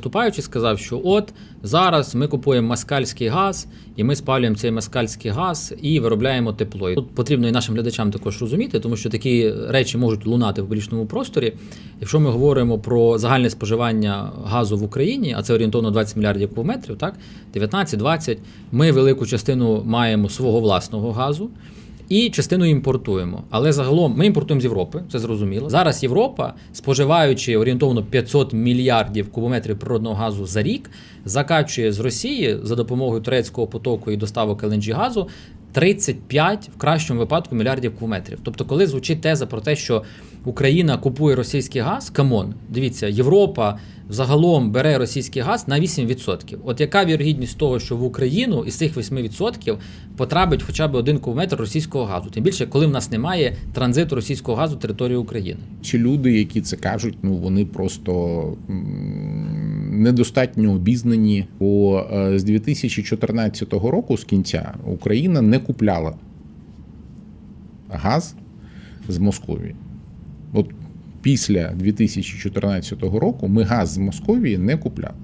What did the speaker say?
Вступаючи, сказав, що от зараз ми купуємо москальський газ, і ми спалюємо цей москальський газ і виробляємо тепло. І Тут потрібно і нашим глядачам також розуміти, тому що такі речі можуть лунати в публічному просторі. Якщо ми говоримо про загальне споживання газу в Україні, а це орієнтовно 20 мільярдів кубометрів, так 19-20, ми велику частину маємо свого власного газу. І частину імпортуємо. Але загалом ми імпортуємо з Європи, це зрозуміло. Зараз Європа, споживаючи орієнтовно 500 мільярдів кубометрів природного газу за рік, закачує з Росії за допомогою турецького потоку і доставок ЛНГ газу 35 в кращому випадку мільярдів кубометрів. Тобто, коли звучить теза про те, що Україна купує російський газ, камон, дивіться, Європа загалом бере російський газ на 8%. От яка вірогідність того, що в Україну із цих 8% потрапить хоча б один кубометр російського газу? Тим більше, коли в нас немає транзиту російського газу території України. Ці люди, які це кажуть, ну вони просто недостатньо обізнані. Бо е, з 2014 року, з кінця, Україна не купляла газ з Московії. От після 2014 року ми газ з Московії не купляли.